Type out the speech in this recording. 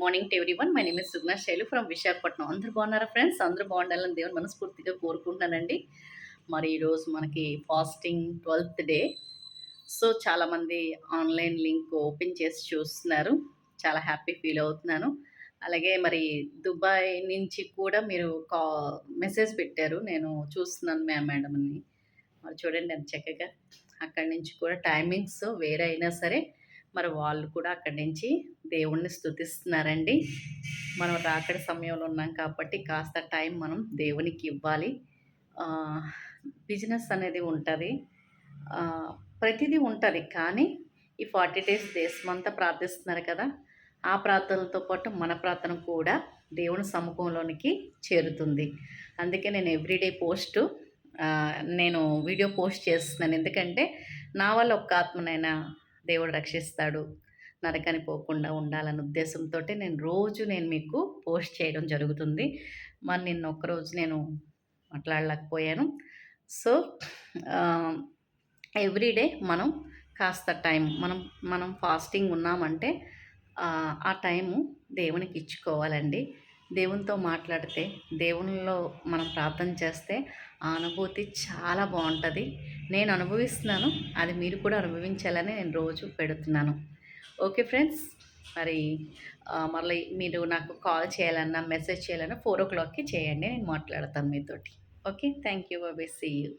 Morning to everyone my name is Sugna Shailu from Visakhapatnam అందరూ బాగున్నారా friends అందరూ బాగుండాలని దేవుని మనస్ఫూర్తిగా కోరుకుంటున్నానండి. మరి ఈరోజు మనకి ఫాస్టింగ్ ట్వెల్త్ డే సో చాలామంది ఆన్లైన్ లింక్ ఓపెన్ చేసి చూస్తున్నారు. చాలా హ్యాపీ ఫీల్ అవుతున్నాను. అలాగే మరి దుబాయ్ నుంచి కూడా మీరు కా మెసేజ్ పెట్టారు. నేను చూస్తున్నాను మ్యామ్ మేడం అని మరి చూడండి అది చక్కగా. అక్కడి నుంచి కూడా టైమింగ్స్ వేరే అయినా సరే మరి వాళ్ళు కూడా అక్కడి నుంచి దేవుణ్ణి స్తుతిస్తున్నారండి. మనం రాకడ సమయంలో ఉన్నాం కాబట్టి కాస్త టైం మనం దేవునికి ఇవ్వాలి. బిజినెస్ అనేది ఉంటుంది. ప్రతిదీ ఉంటుంది కానీ ఈ ఫార్టీ డేస్ దేశమంతా ప్రార్థిస్తున్నారు కదా ఆ ప్రార్థనలతో పాటు మన ప్రార్థన కూడా దేవుని సముఖంలోనికి చేరుతుంది. అందుకే నేను ఎవ్రీడే పోస్ట్ నేను వీడియో పోస్ట్ చేస్తున్నాను. ఎందుకంటే నా వల్ల ఒక్క ఆత్మనైనా దేవుడు రక్షిస్తాడు. నరకని పోకుండా ఉండాలనే ఉద్దేశంతో నేను రోజు నేను మీకు పోస్ట్ చేయడం జరుగుతుంది. మరి నిన్న ఒక్కరోజు నేను మాట్లాడలేకపోయాను. సో ఎవ్రీడే మనం కాస్త టైం మనం మనం ఫాస్టింగ్ ఉన్నామంటే ఆ టైము దేవునికి ఇచ్చుకోవాలండి. దేవునితో మాట్లాడితే దేవునిలో మనం ప్రార్థన చేస్తే ఆ అనుభూతి చాలా బాగుంటుంది. నేను అనుభవిస్తున్నాను. అది మీరు కూడా అనుభవించాలని నేను రోజు పెడుతున్నాను. Okay friends? మరి మళ్ళీ మీరు నాకు కాల్ చేయాలన్నా మెసేజ్ చేయాలన్నా ఫోర్ ఓ క్లాక్కి చేయండి. నేను మాట్లాడతాను మీతోటి. Okay? Thank you. Bobby see you.